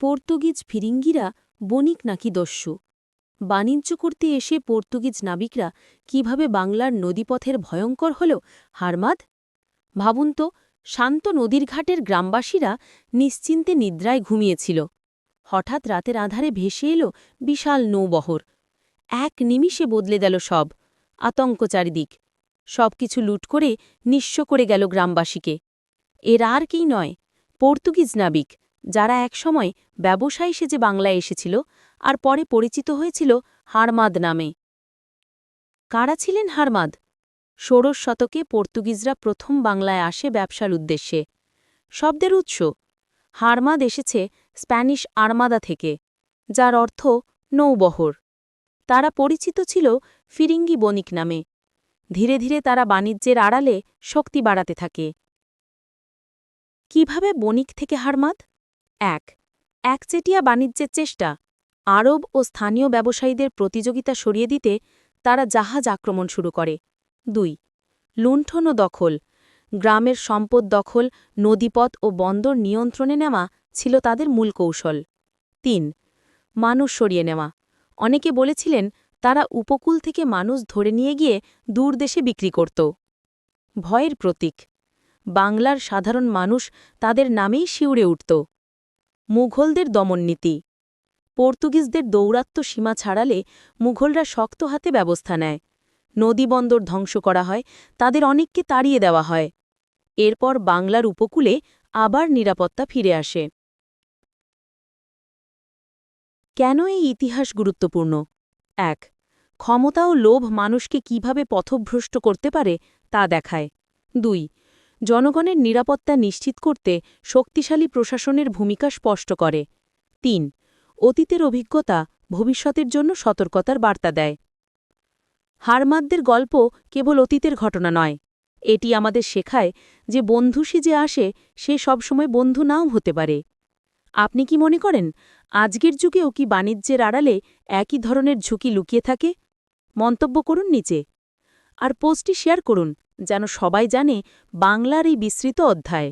Portuguese ফিরিঙ্গিরা বণিক নাকি দস্যু? বাণিজ্য করতে এসে পর্তুগিজ নাবিকরা কীভাবে বাংলার নদীপথের ভয়ঙ্কর হল, হারমাদ? ভাবুন তো, শান্ত নদীর ঘাটের গ্রামবাসীরা নিশ্চিন্তে নিদ্রায় ঘুমিয়েছিল। হঠাৎ রাতের আধারে ভেসে এলো বিশাল নৌবহর। এক নিমিষে বদলে গেল সব, আতঙ্ক চারিদিক। সবকিছু লুট করে নিঃস্ব করে গেল গ্রামবাসীকে। এর আর কি নয়, পর্তুগিজ নাবিক যারা একসময় ব্যবসায়ী সেজে বাংলায় এসেছিল আর পরে পরিচিত হয়েছিল হারমাদ নামে। কারা ছিলেন হারমাদ? ষোড়শ শতকে পর্তুগিজরা প্রথম বাংলায় আসে ব্যবসার উদ্দেশ্যে। শব্দের উৎস, হারমাদ এসেছে স্প্যানিশ আর্মাদা থেকে, যার অর্থ নৌবহর। তারা পরিচিত ছিল ফিরিঙ্গি বণিক নামে। ধীরে ধীরে তারা বাণিজ্যের আড়ালে শক্তি বাড়াতে থাকে। কীভাবে বণিক থেকে হারমাদ? এক। একচেটিয়া বাণিজ্যের চেষ্টা। আরব ও স্থানীয় ব্যবসায়ীদের প্রতিযোগিতা সরিয়ে দিতে তারা জাহাজ আক্রমণ শুরু করে। দুই। লুণ্ঠন ও দখল। গ্রামের সম্পদ দখল, নদীপথ ও বন্দর নিয়ন্ত্রণে নেওয়া ছিল তাদের মূল কৌশল। তিন। মানুষ সরিয়ে নেওয়া। অনেকে বলেছিলেন, তারা উপকূল থেকে মানুষ ধরে নিয়ে গিয়ে দূর দেশে বিক্রি করত। ভয়ের প্রতীক। বাংলার সাধারণ মানুষ তাদের নামেই শিউরে উঠত। মুঘলদের দমননীতি। পর্তুগিজদের দৌরাত্ম্য সীমা ছাড়ালে মুঘলরা শক্ত হাতে ব্যবস্থা নেয়। নদীবন্দর ধ্বংস করা হয়, তাদের অনেককে তাড়িয়ে দেওয়া হয়। এরপর বাংলার উপকূলে আবার নিরাপত্তা ফিরে আসে। কেন এই ইতিহাস গুরুত্বপূর্ণ? এক, ক্ষমতা ও লোভ মানুষকে কীভাবে পথভ্রষ্ট করতে পারে তা দেখায়। দুই জনগণের নিরাপত্তা নিশ্চিত করতে শক্তিশালী প্রশাসনের ভূমিকা স্পষ্ট করে। তিন, অতীতের অভিজ্ঞতা ভবিষ্যতের জন্য সতর্কতার বার্তা দেয়। হারমাদদের গল্প কেবল অতীতের ঘটনা নয়। এটি আমাদের শেখায় যে বন্ধু যে আসে, সে সবসময় বন্ধু নাও হতে পারে। আপনি কি মনে করেন, আজকের যুগেও কি বাণিজ্যের আড়ালে একই ধরনের ঝুঁকি লুকিয়ে থাকে? মন্তব্য করুন নিচে। আর পোস্টটি শেয়ার করুন যেন সবাই জানে বাংলার এই বিস্তৃত অধ্যায়।